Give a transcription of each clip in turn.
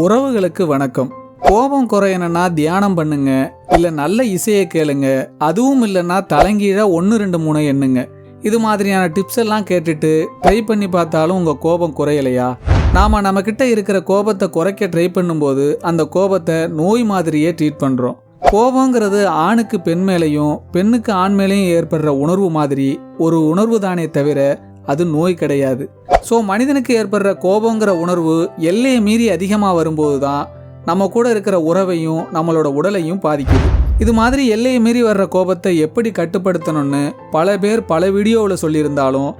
உறவுகளுக்கு வணக்கம். கோபம் குறையணும்னா தியானம் பண்ணுங்க. இல்ல நல்ல இசையை கேளுங்க. அதுவும் இல்லைன்னா தலைங்கீழ ஒன்று ரெண்டு மூணு எண்ணுங்க. இது மாதிரியான டிப்ஸ் எல்லாம் கேட்டுட்டு ட்ரை பண்ணி பார்த்தாலும் உங்க கோபம் குறையலையா? நாம நம்ம கிட்ட இருக்கிற கோபத்தை குறைக்க ட்ரை பண்ணும்போது அந்த கோபத்தை நோய் மாதிரியே ட்ரீட் பண்றோம். கோபங்கிறது ஆணுக்கு பெண் மேலையும் பெண்ணுக்கு ஆண் மேலேயும் ஏற்படுற உணர்வு மாதிரி ஒரு உணர்வு தானே தவிர அது நோய் கிடையாது. ஸோ மனிதனுக்கு ஏற்படுற கோபங்கிற உணர்வு எல்லையை மீறி அதிகமாக வரும்போது தான் நம்ம கூட இருக்கிற உறவையும் நம்மளோட உடலையும் பாதிக்குது. இது மாதிரி எல்லையை மீறி வர்ற கோபத்தை எப்படி கட்டுப்படுத்தணும்னு பல பேர் பல வீடியோவில் சொல்லியிருந்தாலும்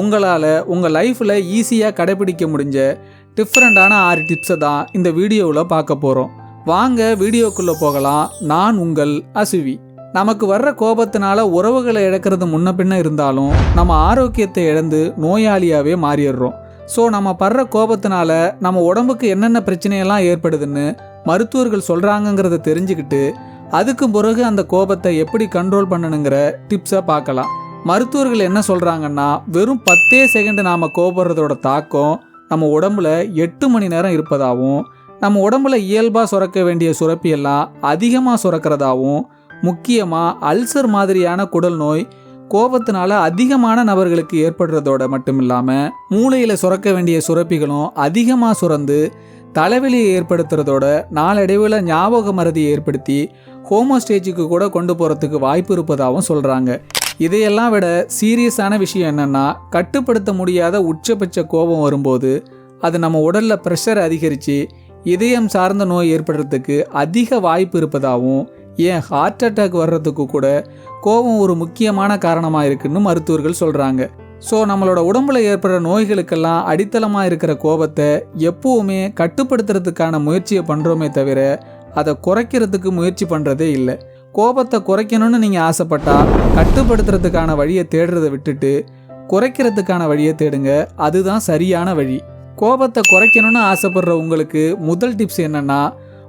உங்களால் உங்கள் லைஃப்பில் ஈஸியாக கடைபிடிக்க முடிஞ்ச டிஃப்ரெண்ட்டான ஆறு டிப்ஸை தான் இந்த வீடியோவில் பார்க்க போகிறோம் வாங்க வீடியோக்குள்ளே போகலாம். நான் உங்கள் அசுவி. நமக்கு வர்ற கோபத்தினால உறவுகளை இழக்கிறது முன்ன பின்ன இருந்தாலும் நம்ம ஆரோக்கியத்தை இழந்து நோயாளியாகவே மாறிடுறோம். ஸோ நம்ம படுற கோபத்தினால நம்ம உடம்புக்கு என்னென்ன பிரச்சனையெல்லாம் ஏற்படுதுன்னு மருத்துவர்கள் சொல்கிறாங்கங்கிறத தெரிஞ்சுக்கிட்டு அதுக்கு பிறகு அந்த கோபத்தை எப்படி கண்ட்ரோல் பண்ணணுங்கிற டிப்ஸை பார்க்கலாம். மருத்துவர்கள் என்ன சொல்கிறாங்கன்னா வெறும் பத்தே செகண்ட் நாம் கோபப்படுறதோட தாக்கம் நம்ம உடம்புல எட்டு மணி நேரம் இருப்பதாகவும் நம்ம உடம்புல இயல்பாக சுரக்க வேண்டிய சுரப்பியெல்லாம் அதிகமாக சுரக்கிறதாவும் முக்கியமாக அல்சர் மாதிரியான குடல் நோய் கோபத்தினால அதிகமான நபர்களுக்கு ஏற்படுறதோட மட்டும் இல்லாமல் மூளையில் சுரக்க வேண்டிய சுரப்பிகளும் அதிகமாக சுரந்து தலைவலியை ஏற்படுத்துறதோட நாளடைவில் ஞாபக மறதியை ஏற்படுத்தி ஹோமோஸ்டேஜுக்கு கூட கொண்டு போகிறதுக்கு வாய்ப்பு இருப்பதாகவும் சொல்கிறாங்க இதையெல்லாம் விட சீரியஸான விஷயம் என்னென்னா கட்டுப்படுத்த முடியாத உச்சபட்ச கோபம் வரும்போது அது நம்ம உடலில் ப்ரெஷர் அதிகரித்து இதயம் சார்ந்த நோய் ஏற்படுறதுக்கு அதிக வாய்ப்பு இருப்பதாகவும் ஏன் ஹார்ட் அட்டாக் வர்றதுக்கு கூட கோபம் ஒரு முக்கியமான காரணமாக இருக்குன்னு மருத்துவர்கள் சொல்கிறாங்க ஸோ நம்மளோட உடம்புல ஏற்படுற நோய்களுக்கெல்லாம் அடித்தளமாக இருக்கிற கோபத்தை எப்போவுமே கட்டுப்படுத்துறதுக்கான முயற்சியை பண்ணுறோமே தவிர அதை குறைக்கிறதுக்கு முயற்சி பண்ணுறதே இல்லை. கோபத்தை குறைக்கணும்னு நீங்கள் ஆசைப்பட்டால் கட்டுப்படுத்துறதுக்கான வழியை தேடுறதை விட்டுட்டு குறைக்கிறதுக்கான வழியை தேடுங்க. அதுதான் சரியான வழி. கோபத்தை குறைக்கணும்னு ஆசைப்படுற உங்களுக்கு முதல் டிப்ஸ் என்னென்னா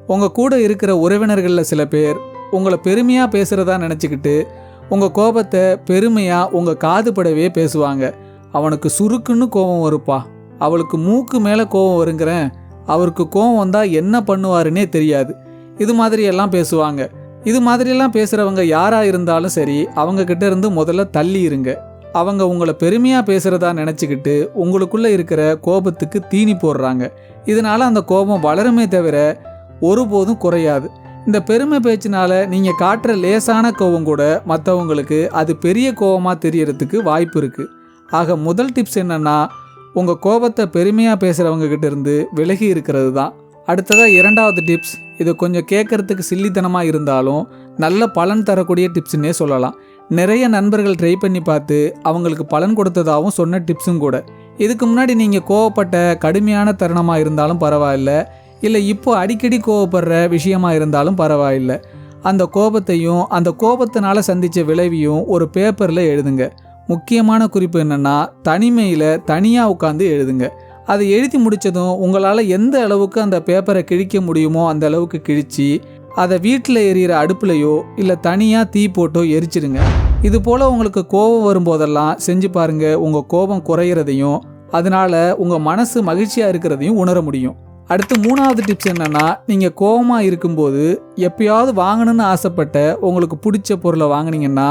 உங்கள் கூட இருக்கிற உறவினர்களில் சில பேர் உங்களை பெருமையாக பேசுகிறதா நினச்சிக்கிட்டு உங்கள் கோபத்தை பெருமையாக உங்கள் காதுபடவே பேசுவாங்க. அவனுக்கு சுருக்குன்னு கோபம் வருப்பா. அவளுக்கு மூக்கு மேலே கோபம் வருங்கிறேன். அவருக்கு கோபம் வந்தால் என்ன பண்ணுவாருன்னே தெரியாது. இது மாதிரியெல்லாம் பேசுவாங்க. இது மாதிரியெல்லாம் பேசுகிறவங்க யாராக இருந்தாலும் சரி அவங்கக்கிட்ட இருந்து முதல்ல தள்ளி இருங்க. அவங்க உங்களை பெருமையாக பேசுகிறதா நினச்சிக்கிட்டு உங்களுக்குள்ளே இருக்கிற கோபத்துக்கு தீனி போடுறாங்க. இதனால் அந்த கோபம் வளருமே தவிர ஒருபோதும் குறையாது. இந்த பெருமை பேச்சினால நீங்கள் காட்டுற லேசான கோவம் கூட மற்றவங்களுக்கு அது பெரிய கோபமாக தெரியறதுக்கு வாய்ப்பு இருக்குது ஆக முதல் டிப்ஸ் என்னென்னா உங்கள் கோபத்தை பெருமையாக பேசுகிறவங்கக்கிட்ட இருந்து விலகி இருக்கிறது தான். அடுத்ததாக இரண்டாவது டிப்ஸ் இது கொஞ்சம் கேட்கறதுக்கு சில்லித்தனமாக இருந்தாலும் நல்ல பலன் தரக்கூடிய டிப்ஸ்னே சொல்லலாம். நிறைய நண்பர்கள் ட்ரை பண்ணி பார்த்து அவங்களுக்கு பலன் கொடுத்ததாகவும் சொன்ன டிப்ஸும் கூட. இதுக்கு முன்னாடி நீங்கள் கோவப்பட்ட கடுமையான தருணமாக இருந்தாலும் பரவாயில்ல. இல்லை இப்போ அடிக்கடி கோவப்படுற விஷயமா இருந்தாலும் பரவாயில்லை. அந்த கோபத்தையும் அந்த கோபத்தினால சந்தித்த விளைவையும் ஒரு பேப்பரில் எழுதுங்க. முக்கியமான குறிப்பு என்னென்னா தனிமையில் தனியாக உட்காந்து எழுதுங்க. அதை எழுதி முடித்ததும் உங்களால் எந்த அளவுக்கு அந்த பேப்பரை கிழிக்க முடியுமோ அந்த அளவுக்கு கிழிச்சு அதை வீட்டில் எரியிற அடுப்புலையோ இல்லை தனியாக தீ போட்டோ எரிச்சிடுங்க இது போல் உங்களுக்கு கோபம் வரும்போதெல்லாம் செஞ்சு பாருங்கள் உங்கள் கோபம் குறையிறதையும் அதனால் உங்கள் மனசு மகிழ்ச்சியாக இருக்கிறதையும் உணர முடியும். அடுத்து மூணாவது டிப்ஸ் என்னென்னா நீங்கள் கோபமாக இருக்கும்போது எப்பயாவது வாங்கணும்னு ஆசைப்பட்ட உங்களுக்கு பிடிச்ச பொருளை வாங்கினீங்கன்னா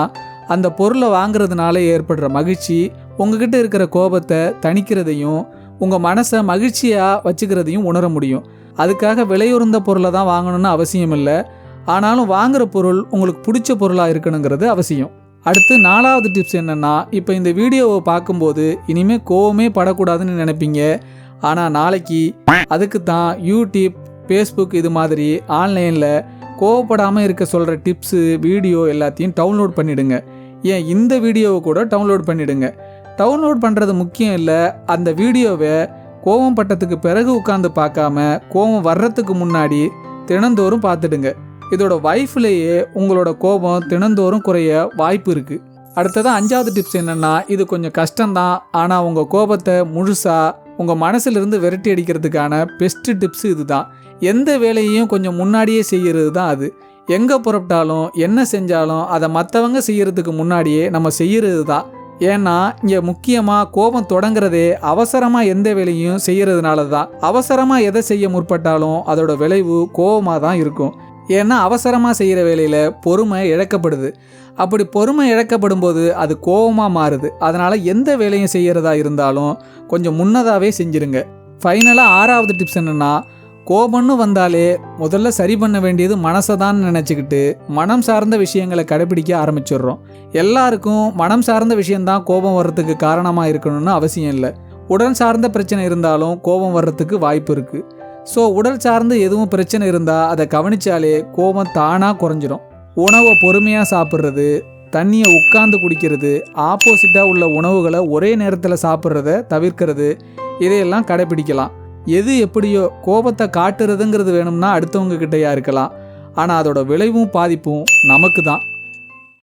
அந்த பொருளை வாங்குறதுனால ஏற்படுற மகிழ்ச்சி உங்ககிட்ட இருக்கிற கோபத்தை தணிக்கிறதையும் உங்கள் மனசை மகிழ்ச்சியாக வச்சுக்கிறதையும் உணர முடியும். அதுக்காக விலையுறந்த பொருளை தான் வாங்கணும்னு அவசியம் இல்லை. ஆனாலும் வாங்குற பொருள் உங்களுக்கு பிடிச்ச பொருளாக இருக்கணுங்கிறது அவசியம். அடுத்து நாலாவது டிப்ஸ் என்னென்னா இப்போ இந்த வீடியோவை பார்க்கும்போது இனிமேல் கோவமே படக்கூடாதுன்னு நினைப்பீங்க. ஆனால் நாளைக்கு அதுக்கு தான் யூடியூப் ஃபேஸ்புக் இது மாதிரி ஆன்லைனில் கோவப்படாமல் இருக்க சொல்கிற டிப்ஸு வீடியோ எல்லாத்தையும் டவுன்லோட் பண்ணிவிடுங்க ஏன் இந்த வீடியோவை கூட டவுன்லோட் பண்ணிவிடுங்க டவுன்லோட் பண்ணுறது முக்கியம் இல்லை அந்த வீடியோவை கோவம் பட்டத்துக்கு பிறகு உட்காந்து பார்க்காம கோவம் வர்றதுக்கு முன்னாடி தினந்தோறும் பார்த்துடுங்க. இதோட வைஃப்லேயே உங்களோட கோபம் தினந்தோறும் குறைய வாய்ப்பு இருக்குது அடுத்ததான் அஞ்சாவது டிப்ஸ் என்னென்னா இது கொஞ்சம் கஷ்டம்தான் ஆனால் உங்கள் கோபத்தை முழுசாக உங்கள் மனசிலிருந்து விரட்டி அடிக்கிறதுக்கான பெஸ்ட்டு டிப்ஸ் இதுதான். எந்த வேலையையும் கொஞ்சம் முன்னாடியே செய்கிறது தான் அது. எங்கே புறப்பட்டாலும் என்ன செஞ்சாலும் அதை மற்றவங்க செய்கிறதுக்கு முன்னாடியே நம்ம செய்கிறது தான். ஏன்னா இங்கே முக்கியமாக கோபம் தொடங்குறதே அவசரமாக எந்த வேலையும் செய்கிறதுனால தான். அவசரமாக எதை செய்ய முற்பட்டாலும் அதோட விளைவு கோபமாக தான் இருக்கும். ஏன்னா அவசரமாக செய்கிற வேலையில் பொறுமை இழக்கப்படுது. அப்படி பொறுமை இழக்கப்படும் போது அது கோபமாக மாறுது. அதனால் எந்த வேலையும் செய்கிறதா இருந்தாலும் கொஞ்சம் முன்னதாகவே செஞ்சுருங்க. ஃபைனலாக ஆறாவது டிப்ஸ் என்னென்னா கோபம்னு வந்தாலே முதல்ல சரி பண்ண வேண்டியது மனசை தான் நினச்சிக்கிட்டு மனம் சார்ந்த விஷயங்களை கடைபிடிக்க ஆரம்பிச்சிடுறோம். எல்லாருக்கும் மனம் சார்ந்த விஷயம்தான் கோபம் வர்றதுக்கு காரணமாக இருக்கணும்னு அவசியம் இல்லை. உடன் சார்ந்த பிரச்சனை இருந்தாலும் கோபம் வர்றதுக்கு வாய்ப்பு இருக்குது ஸோ உடல் சார்ந்து எதுவும் பிரச்சனை இருந்தால் அதை கவனிச்சாலே கோபம் தானாக குறைஞ்சிரும். உணவை பொறுமையாக சாப்பிட்றது தண்ணியை உட்கார்ந்து குடிக்கிறது ஆப்போசிட்டாக உள்ள உணவுகளை ஒரே நேரத்தில் சாப்பிட்றத தவிர்க்கிறது இதையெல்லாம் கடைபிடிக்கலாம் எது எப்படியோ கோபத்தை காட்டுறதுங்கிறது வேணும்னா அடுத்தவங்க கிட்டயா இருக்கலாம். ஆனால் அதோட விளைவும் பாதிப்பும் நமக்கு தான்